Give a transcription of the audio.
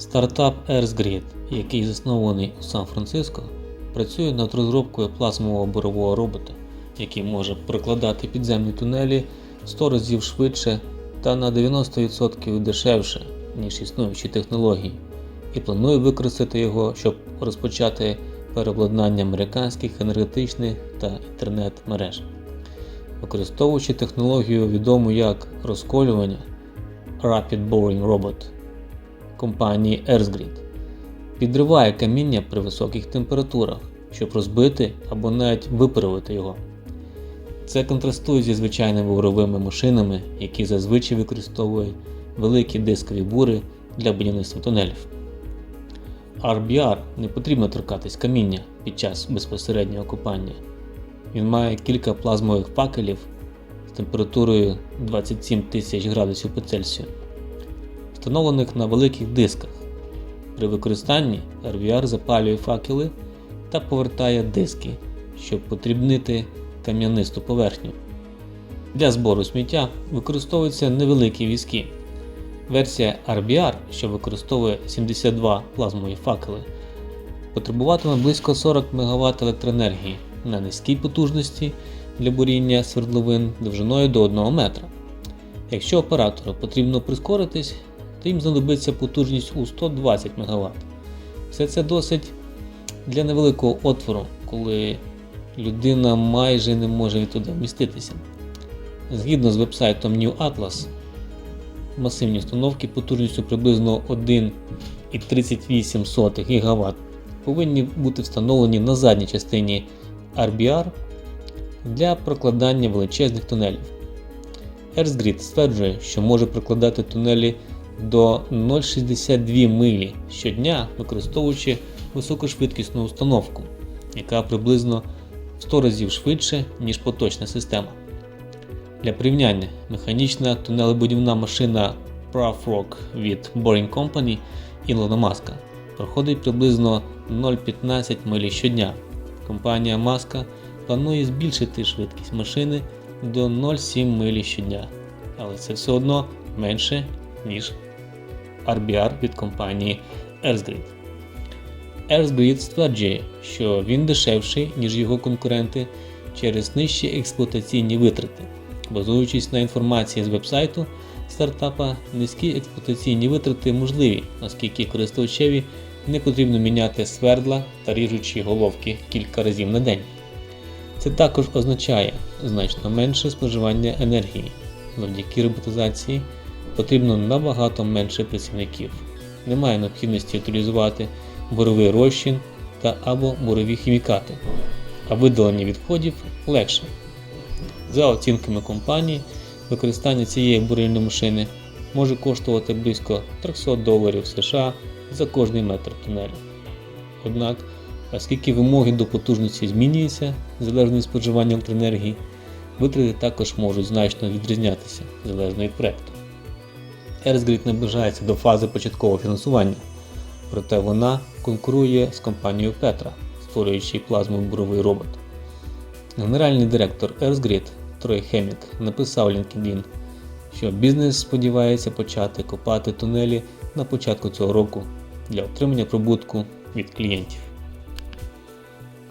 Стартап EarthGrid, який заснований у Сан-Франциско, працює над розробкою плазмового бурового робота, який може прокладати підземні тунелі в 100 разів швидше та на 90% дешевше, ніж існуючі технології, і планує використати його, щоб розпочати переобладнання американських енергетичних та інтернет-мереж. Використовуючи технологію відому як розколювання Rapid Boring Robot компанії EarthGrid, підриває каміння при високих температурах, щоб розбити або навіть виправити його. Це контрастує зі звичайними буровими машинами, які зазвичай використовують великі дискові бури для будівництва тунелів. RBR не потрібно торкатись каміння під час безпосереднього копання. Він має кілька плазмових факелів з температурою 27 тисяч градусів по Цельсію, встановлених на великих дисках. При використанні RVR запалює факели та повертає диски, щоб потрібнити кам'янисту поверхню. Для збору сміття використовуються невеликі візки. Версія RBR, що використовує 72 плазмові факели, потребуватиме близько 40 МВт електроенергії на низькій потужності для буріння свердловин довжиною до 1 метра. Якщо оператору потрібно прискоритись, то їм знадобиться потужність у 120 МВт. Все це досить для невеликого отвору, коли людина майже не може туди вміститися. Згідно з вебсайтом New Atlas, масивні установки потужністю приблизно 1,38 ГВт повинні бути встановлені на задній частині RBR для прокладання величезних тунелів. EarthGrid стверджує, що може прокладати тунелі до 0,62 милі щодня, використовуючи високошвидкісну установку, яка приблизно в 100 разів швидше, ніж поточна система. Для порівняння, механічна тунелебудівна машина ProFrog від Boring Company Ілона Маска проходить приблизно 0,15 милі щодня. Компанія Маска планує збільшити швидкість машини до 0,7 милі щодня, але це все одно менше, ніж RBR від компанії EarthGrid. EarthGrid стверджує, що він дешевший, ніж його конкуренти через нижчі експлуатаційні витрати. Базуючись на інформації з вебсайту стартапа, низькі експлуатаційні витрати можливі, оскільки користувачеві не потрібно міняти свердла та ріжучі головки кілька разів на день. Це також означає значно менше споживання енергії. Завдяки роботизації потрібно набагато менше працівників. Немає необхідності утилізувати буровий розчин та або бурові хімікати, а видалення відходів легше. За оцінками компанії, використання цієї бурильної машини може коштувати близько 300 доларів США за кожний метр тунелю. Однак, оскільки вимоги до потужності змінюються залежно від споживання електроенергії, витрати також можуть значно відрізнятися залежно від проекту. EarthGrid наближається до фази початкового фінансування, проте вона конкурує з компанією Petra, створюючи плазмовий буровий робот. Генеральний директор EarthGrid Трой Хемік написав LinkedIn, що бізнес сподівається почати копати тунелі на початку цього року для отримання прибутку від клієнтів.